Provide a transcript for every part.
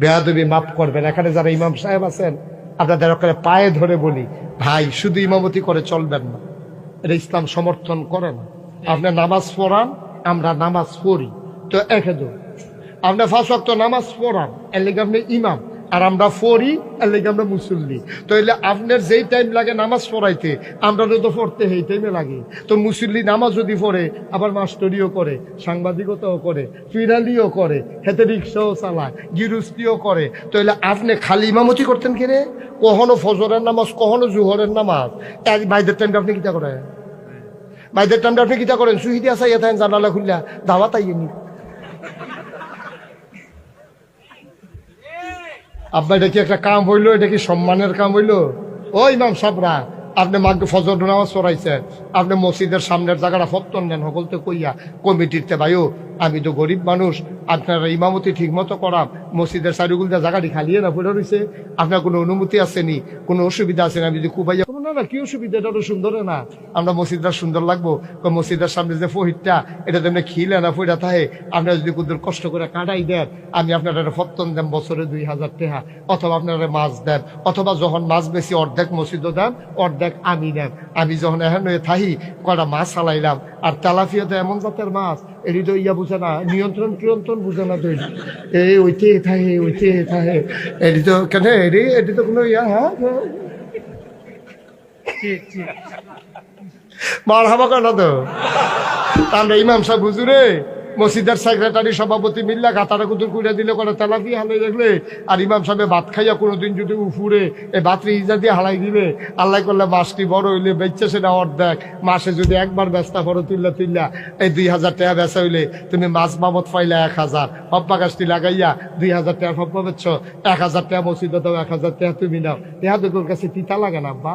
বেয়াদবি মাফ করবেন। এখানে যারা ইমাম সাহেব আছেন, আপনাদের ওখানে পায়ে ধরে বলি, ভাই, শুধু ইমামতি করে চলবেন না। এটা ইসলাম সমর্থন করে না। আপনি নামাজ পড়ান, আমরা নামাজ পড়ি। তো একে দু আপনি ফাঁস নামাজ পড়ান, এর লেগে আপনি ইমাম। আর আমরা পড়ি আর লেগে আমরা মুসল্লি। তো এলে আপনার যেই টাইম লাগে নামাজ পড়াইতে, আমরা তো পড়তে সেই টাইমে লাগে। তো মুসল্লি নামাজ যদি পড়ে, আবার মাস্টরিও করে, সাংবাদিকতাও করে, ফিরালিও করে হেতে রিক্সাও চালায় গিরুস্তিও করে। তো এলে আপনি খালি ইমামতি করতেন কিনে কখনো ফজরের নামাজ, কখনো জুহরের নামাজ। এক বাইদের টাইমটা আপনি কিতা করেন? বাইদের টাইমটা আপনি কিতা করেন? সুহিদি আসা ইয়ে থাকেন জানালা খুললা দাওয়াত আইনি আব্বা, এটা কি একটা কাম হইল? এটা কি সম্মানের কাম হইল? ওই ইমাম সাবরা, আপনি মাকে ফজর নামাজ পড়াইছেন। আপনি মসজিদের সামনের জায়গাটা ফত্তন নেন সকলতে কইয়া কমিটিতে ভাইও আমি তো গরিব মানুষ, আপনারা ইমামতি ঠিক মতো করাম মসজিদের চারিগুলটা জায়গাটি খালিয়ে না পড়ে রয়েছে আপনার কোনো অনুমতি আসেনি, কোনো অসুবিধা আছে না? আমি যদি কুবাইয়া না না, কি অসুবিধা? এটা তো সুন্দর না। আমরা মসজিদটা সুন্দর লাগবো মসজিদের সামনে যে ফহিরটা এটা তেমনি খিলে না ফইরা থাকে। আপনারা যদি কুদুর কষ্ট করে কাটাই দেন, আমি আপনার ফত্তন দেন, বছরে দুই হাজার টাকা অথবা আপনারা মাছ দেন, অথবা যখন মাছ বেশি অর্ধেক মসজিদও দেন, অর্ধেক আমি নেন। আমি যখন এখন থাহি কটা মাছ চালাইলাম আর তেলাফিয়া তো এমন জাতের মাছ এটি ইয়া বুঝে না, নিয়ন্ত্রণ কিয়ন্ত্রণ বুঝে না তো এই ওইতে থাহে, ওইতে থাকে এটি তো কেন, এটি এটি তো কোনো ইয়া হ্যাঁ? মার হাবা কেন তো। আমরা ইমাম সাহেব হুজুরে মসজিদের সেক্রেটারি সভাপতি মিল্লা গাতারা কুতুর কুড়ে দিলে করে তেলাপি হালাই দেখলে, আর ইমাম সাহেব ভাত খাইয়া কোনোদিন যদি উফুরে এই ভাতরি ইজা দিয়ে হালাই দিলে, আল্লাহ করলে মাসটি বড় হইলে বেচছে সেটা অর্ধেক, মাসে যদি একবার ব্যস্তা বড় তুললা তুললা, এই দুই হাজার টাকা বেচা হইলে তুমি মাছ বাবদ পাইলে এক হাজার, হপ্পা গাছটি লাগাইয়া দুই হাজার টাকা হপ্পা বেচছ, এক হাজার টাকা মসজিদে দাও, এক হাজার টাকা তুমি নাও। তোর কাছে তিতা লাগে না বা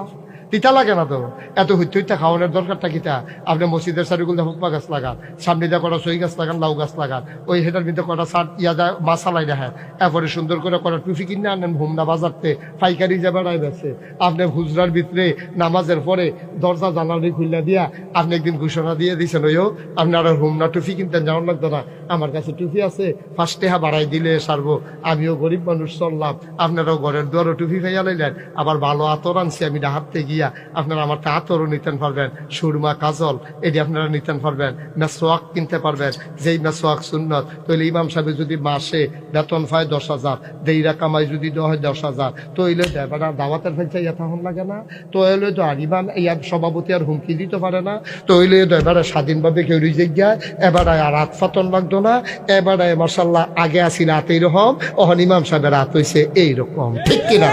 তিতা লাগে না তো। এত হইতে হইতে খাওয়ানোর দরকারটা কিতা? আপনি মসজিদের চারিগুলো হুকমা গাছ লাগান, সামনে দিয়ে কটা সই গাছ লাগান, লাউ গাছ লাগান, ওই হেটার ভিতরে কটা সার ইয়া যায় মাসালাই দেখেন এরপরে সুন্দর করে কটা টুফি কিনে আনেন ভুমনা বাজারতে, পাইকারি যে বেড়ায় বেছে আপনি হুজরার ভিতরে নামাজের পরে দরজা জানালি খুললা দিয়া আপনি একদিন ঘোষণা দিয়ে দিয়েছেন ওইও আপনারা হুমনা টুফি কিনতেন যেমন লাগতো না। আমার কাছে টুফি আছে ফার্স্ট টেহা বাড়াই দিলে সারবো। আমিও গরিব মানুষ, চললাম। আপনারাও ঘরের দুয়ারও টুপি খাইয়া লাইলেন। আবার ভালো আতর আনছি আমি ডাহাতে গিয়া। আপনারা আমার তা আতরও নিতেন পারবেন। সুরমা, কাজল এটি আপনারা নিতেন পারবেন। মেসোয়াক কিনতে পারবেন। যেই মেসোয়াক সুন্নত তাহলে ইমাম সাহেব যদি মাসে বেতন পায় দশ হাজার, দেইরা কামাই যদি হয় দশ হাজার তো এলে দেবাটা দাওয়াতের ফেলছে ইয়া লাগে না। তো এলে তো আর ইমাম ইয়ার সভাপতি আর হুমকি দিতে পারে না। তো এলে তো এবারে স্বাধীনভাবে কেউ রিজেক যায়। এবার আর রাত ফাতন লাগতো না এবারে মার্শাল্লাহ আগে আসি রাত এইরকম অহন ইমাম সাহেবের রাত হয়েছে এইরকম ঠিক কিনা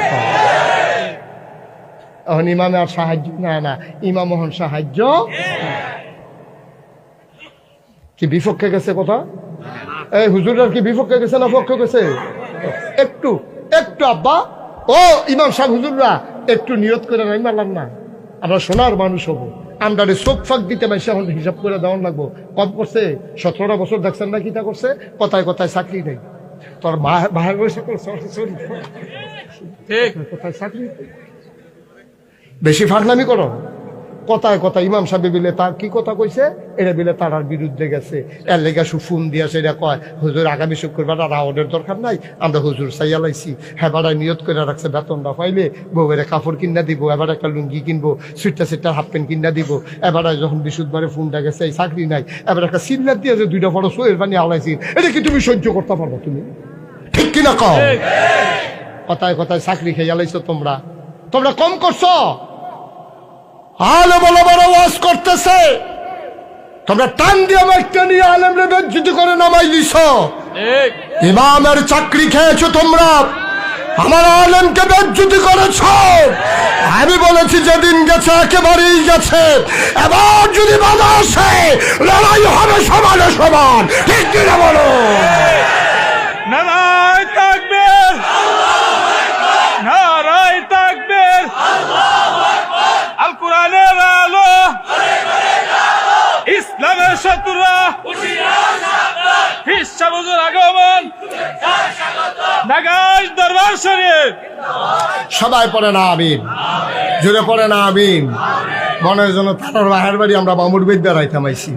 এখন ইমামে আর সাহায্য, না না, ইমাম হন সাহায্য। কি বিপক্ষে গেছে কথা? এই হুজুরের কি বিপক্ষে গেছে না পক্ষে গেছে? একটু একটু আব্বা। ও ইমাম সাহেব হুজুররা, একটু নিয়ত করে নাই মারলাম না। আমরা সোনার মানুষ হব। আমরা চোখ ফাঁক দিতে পারছে হিসাব করে দেওয়ান লাগবো। কম করছে সতেরোটা বছর দেখছেন না কিটা করছে? কথায় কথায় চাকরি নেই। তোর মা বাহার বসে কোথায় চাকরি বেশি ফাঁকলামি করো। কথায় কথা ইমাম সাহেব বিলে তার কি কথা কইছে? এটা বিলে তারার বিরুদ্ধে গেছে। এর লেগে সুফুন দিয়া সেটা কয় হুজুর আগামী শুক্রবার রাওয়ানের দরকার নাই আমরা হুজুর চাইয়া লাইছি। হ্যাঁ নিয়ত করে রাখছে বেতনটা পাইলে বউয়ের কাপড় কিনা দিব এবার একটা লুঙ্গি কিনবো সুইটার সেটার হাফ প্যান্ট কিনা দিব। এবার যখন বিশুদ্ধবারে ফোনটা গেছে এই চাকরি নাই এবার একটা সিলিন্ডার দিয়ে যে দুইটা বড় সোয়ের বানিয়ে আলাইছি এটা কি তুমি সহ্য করতে পারব তুমি? ঠিক কিনা কম কথায় কথায় চাকরি খেয়ে লাইছো তোমরা। তোমরা কম করছ? আলো বলো বড় ওয়াজ করতেছে। তোমরা টান দিয়ে মাইকটা নিয়ে আলেমরে বেজ্জুতি করে নামাই দিছ। ইমামের চাকরি খেয়েছো তোমরা। আমার আলেমকে বেজ্জুতি করেছ। আমি বলেছি যেদিন গেছে একেবারেই গেছে। এবার যদি বাধা আসে লড়াই হবে সমানে সমান। ঠিক কিনা বলো? সবাই পড়ে না, আমিন। জুড়ে পড়ে না, আমিন। মনের জন্য তার বাহের বাড়ি আমরা মামুর বিদ্যা রাইতামাইছি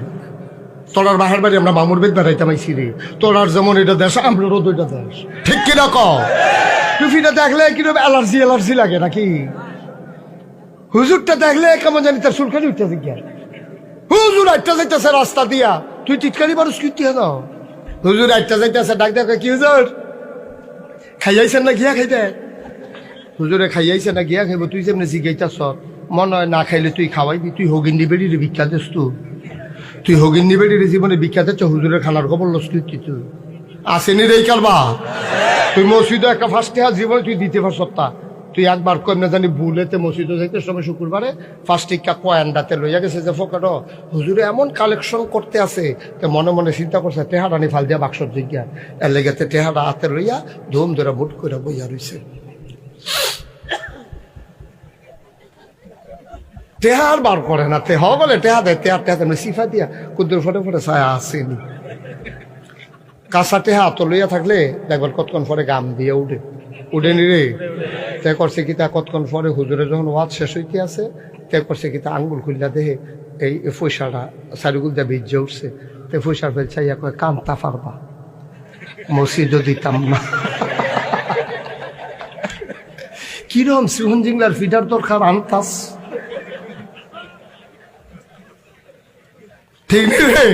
তোরার বাহার বাড়ি আমরা মামুর বেদ বেড়াইতাম আইসি রে। তোরার যেমন এটা দেশ, আমরারও দুইটা দেশ। ঠিক কিনা ক টুফিটা দেখলে কীরকম অ্যালার্জি অ্যালার্জি লাগে নাকি? হুজুরটা দেখলে কেমন জানি তার সুলখানি উঠতে গিয়া হুজুর আটটা যাইতেছে রাস্তা দিয়া। তুই টিটকারি মানুষ কি দাও হুজুর আটটা যাইতেছে, ডাক দেখো কি হুজুর? খাইয়াইছেন না গিয়া খাইতে। হুজুরে খাইয়াইছে না, গিয়া খাইব তুই যেমনি জিগাইতাছ, মন হয় না খাইলে তুই খাওয়াইবি, তুই হগিন বেড়ি রে ভিক্ষা দিস তুই তুই হগিন্দি বেড়ি রে জীবনে বিখ্যাত দিচ্ছ, হুজুরের খানার খবর লস তুই কি তুই আসেনি রে কালবা? তুই মসজিদে একটা ফার্স্টে হাত জীবনে তুই দিতে পারছ তা। তুই একবার কম না জানি ভুলেতে মসজিদে যাইতে সময় শুক্রবারে ফার্স্ট টিকা কয়ান্ডাতে লইয়া গেছে যে ফোকাটো। হুজুরে এমন কালেকশন করতে আছে তো মনে মনে চিন্তা করছে টেহারা নি ফাল দিয়া বাক্সর জিজ্ঞা এর লেগেতে টেহারা হাতে লইয়া ধুম ধরে বুট করে বইয়া রইছে। টেহার বার করে না তেহ বলে টেহা দেয় তেহার টেহা তেমনি সিফা দিয়া কুদ্দুর ফটে ফটে ছায়া আসেনি কাঁচা টেহা তো লইয়া থাকলে দেখবার কতক্ষণ পরে গাম দিয়ে উঠে। উঠে নি রে। তে করছে কি তা কতক্ষণ পরে হুজুরে যখন ওয়াজ শেষ হইতে আছে, তে করছে কি তা আঙ্গুল খুললা দেহে এই পয়সাটা সারিগুল দিয়ে ভিজে উঠছে। তে পয়সার ফেল চাইয়া কয় কান্তা পারবা। মসজিদও দিতাম না। কিরম শ্রীহন জিংলার ফিডার দরকার? আনতাস। ঠিক রে?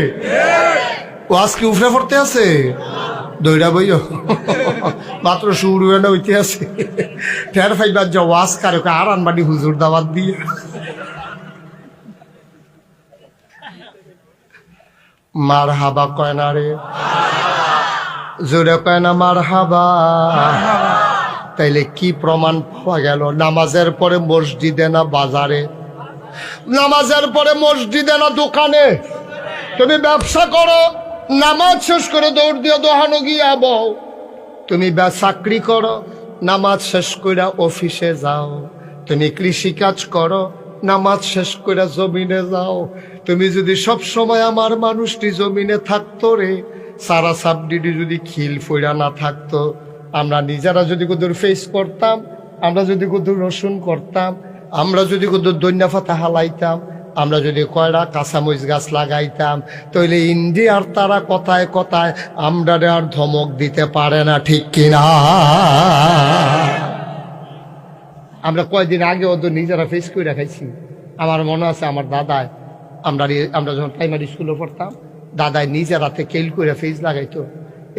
ও আজকে উফরে পড়তে আছে? দইরা বইও। মাত্র শুরু হয়ে হইতে আছে। ঠের ফাইবার যা ওয়াজ কারে আর আনবানি হুজুর দাওয়াত দিয়ে। মার হাবা কয় না রে? জোরে কয় না মার হাবা তাইলে কি প্রমাণ পাওয়া গেল? নামাজের পরে মসজিদে না বাজারে? নামাজের পরে মসজিদে না দোকানে? তুমি ব্যবসা করো, নামাজ শেষ করে দৌড় দিয়ে দোহানো গিয়া বও। তুমি চাকরি করো, নামাজ শেষ করে অফিসে যাও। তুমি কৃষি কাজ করো, নামাজ শেষ করে জমিনে যাও। তুমি যদি সব সময় আমার মানুষটি জমিনে থাকতো রে, সারা সাবডিডি যদি খিল ফইরা না থাকতো আমরা নিজেরা যদি কোথাও ফেস করতাম, আমরা যদি কোথাও রসুন করতাম, আমরা যদি কোথাও দৈন্য ফাতা হালাইতাম, আমরা যদি কয়টা কাঁচামরিচ গাছ লাগাইতাম তাহলে ইন্ডিয়ার তারা কথায় কথায় আমরা আর ধমক দিতে পারে না, ঠিক কিনা? আমরা কয়েকদিন আগে ওদের নিজেরা ফেস করে রাখাইছি আমার মনে আছে আমার দাদায়, আমরা আমরা যখন প্রাইমারি স্কুলে পড়তাম, দাদায় নিজের হাতে কেল করে ফেজ লাগাইতো।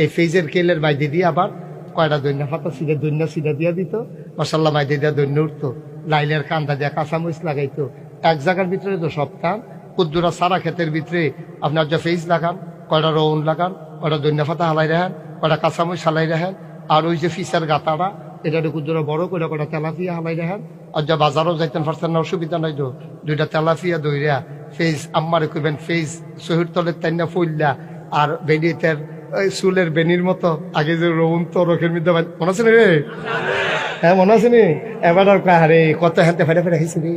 এই ফেজের কেলের মাইদি দিয়ে আবার কয়টা দৈন্য ফাতা সিধে দৈন্য, সিধা দিয়ে দিত। মশাল্লা মাইদি দিয়ে দৈন্য উঠতো। লাইলের কান্দা দিয়ে কাঁচামরিচ লাগাইতো। এক জায়গার ভিতরে তো সব সপ্তাহ কুদ্দুরা সারা ক্ষেতের ভিতরে আপনার যে ফেজ লাগান, কয়টা রৌন লাগান, কয়টা দৈন্য ফাতা হালাই রাখেন, কয়টা কাঁচামরিচ হালাই রাখেন, আর ওই যে ফিসের গাতাটা এটা কুদ্দুরা বড় করে কয়টা তেলাপিয়া হালাই রাখেন। আর যা বাজারও যাইতেন পারছেন না, অসুবিধা নাই তো। দুইটা তেলাপিয়া দইরা ফেজ আম্মারে কইবেন ফেজ শহীদ তলের তাইনা ফুললা আর বেডিতের ওই চুলের বেনির মতো, আগে যে রৌন তো রোখের মধ্যে মনে আছে রে? হ্যাঁ মনে আছে নি? এবার আর আরে, কত হাতে ফেটে ফেটে খাইছি রে?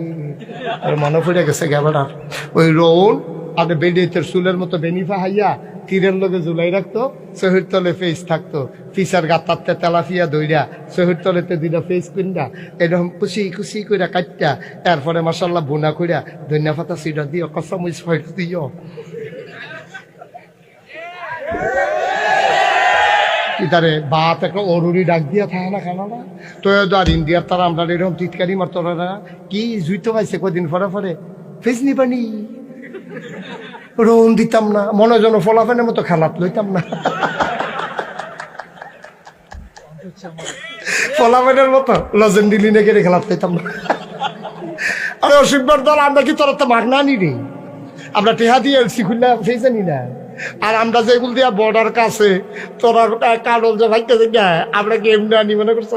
আর মনে পড়ে গেছে এবার আর। ওই রৌন আর বেডিতের চুলের মতো বেনি ফাহাইয়া তীরের লগে জুলাই রাখতো, শহীদ তলে ফেস থাকতো। ফিসার গাতারতে তেলাফিয়া দইরা, শহীদ তলেতে দুইটা ফেস কিনরা এরকম কুচি কুচি কইরা কাটটা এরপরে মাসাল্লাহ বোনা কইরা ধনিয়া ফাতা সিডা দিও ফয়েট দিও। ইতারে বাত একটা অরুরি ডাক দিয়া থাকে না খানা না? তো আর ইন্ডিয়ার তারা আমরা এরকম টিটকারি মারতো না কি জুইতে পাইছে কদিন পরে পরে? ফেস নিবানি রোন দিতাম না, মনে যেন ফলাফেনের মতো খেলাত লইতাম না। ফলাফেনের মতো লজেন্ডি লিনে কেড়ে খেলাত লইতাম না। আরে অসুখবার দল আমরা কি তোর তো মাগনা নি রে? আমরা টেহা দিয়ে এলসি খুললে সেই জানি না। আর আমরা যেগুলো দিয়া বর্ডার কাছে তোরা কাডল যে ভাইতে না আমরা কি এমনি আনি মনে করছ?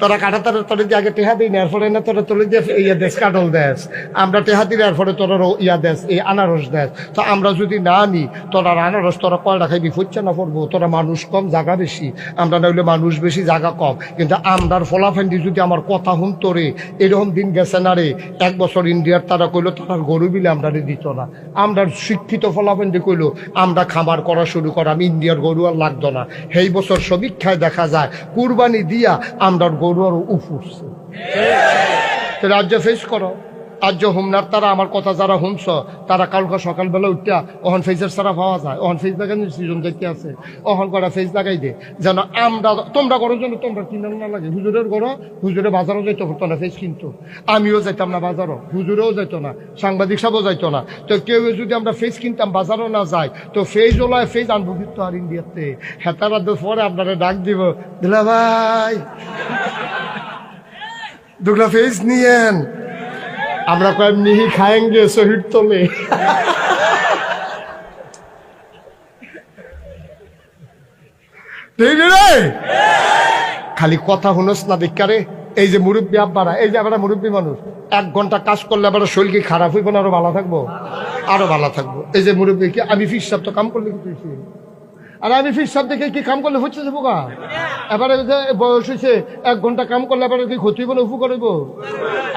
তোরা কাটা তারা তোরা দিয়ে আগে টেহা দিই না এরপরে না তোরা তোলে দিয়ে ইয়া দেশ কাডল দেশ। আমরা টেহা দিলে এরপরে তোরা ইয়া দেশ, এই আনারস দেশ। তো আমরা যদি না আনি, তোরা আনারস, তোরা কয়টা খাইবি, ফুচ্ছে না পড়ব তোরা মানুষ কম জায়গা বেশি। আমরা নইলে মানুষ বেশি জায়গা কম। কিন্তু আমরার ফলাফেন্ডি যদি আমার কথা শুনতো রে, এরকম দিন গেছে না রে, এক বছর ইন্ডিয়ার তারা কইলো, তারা গরু বিলে আমরা দিত না। আমরা শিক্ষিত ফলাফেন্ডি কইলো আমরা খামার করা শুরু করাম ইন্ডিয়ার গরু আর লাগতো না। সেই বছর সমীক্ষায় দেখা যায় কুরবানি দিয়া আমরা গরু আর উফুরছে। রাজ্য ফেস করো। আজ হুমনার, তারা আমার কথা যারা হুমছ, তারা কালকে সকালবেলা উঠিয়া অহন ফেজের সারা পাওয়া যায়। অহন ফেজ লাগানোর সিজন দেখতে আছে, অহন করা ফেজ লাগাই দে। যেন আমরা, তোমরা করার জন্য তোমরা কিনার না লাগে। হুজুরের করো হুজুরে বাজারও যাইতে হতো না ফেজ কিনতো। আমিও যাইতাম না বাজারও, হুজুরেও যাইতো না, সাংবাদিক সাহেবও যাইতো না। তো কেউ যদি আমরা ফেজ কিনতাম, বাজারও না যাই তো ফেজ ওলায় ফেজ আনব কিন্তু আর ইন্ডিয়াতে। হেতারা পরে আপনারা ডাক দিব, দিলা ভাই দুগলা ফেজ নিয়েন। আমরা কয়েক নিহি খায়েঙ্গে শহীদ তোলে। খালি কথা শুনস না দেখারে এই যে মুরব্বী আব্বারা, এই যে আবার মুরব্বী মানুষ, এক ঘণ্টা কাজ করলে আবার শরীর কি খারাপ হইব না, আরও ভালো থাকব? আরও ভালো থাকব। এই যে মুরব্বী কি, আমি ফিস সাহেব তো কাম করলে আর আমি ফিস সাহেব দেখে কি কাম করলে হচ্ছে যাব গা বয়স হয়েছে, এক ঘণ্টা কাম করলে এবারে কি ক্ষতি হইব?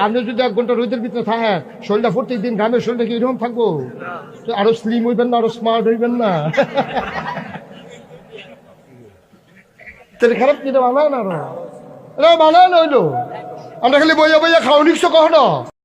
আপনি যদি এক ঘণ্টা রোদের ভিতরে শরীরটা প্রত্যেক দিন ঘামে, শরীরটা কি এরকম থাকব? আরও স্লিম হইবেন না, আরও স্মার্ট হইবেন না? খারাপ কিনা বানায় না আরও? বানায় আমরা খালি বইয়া বইয়া খাওয়া নিচ্ছ কখনো?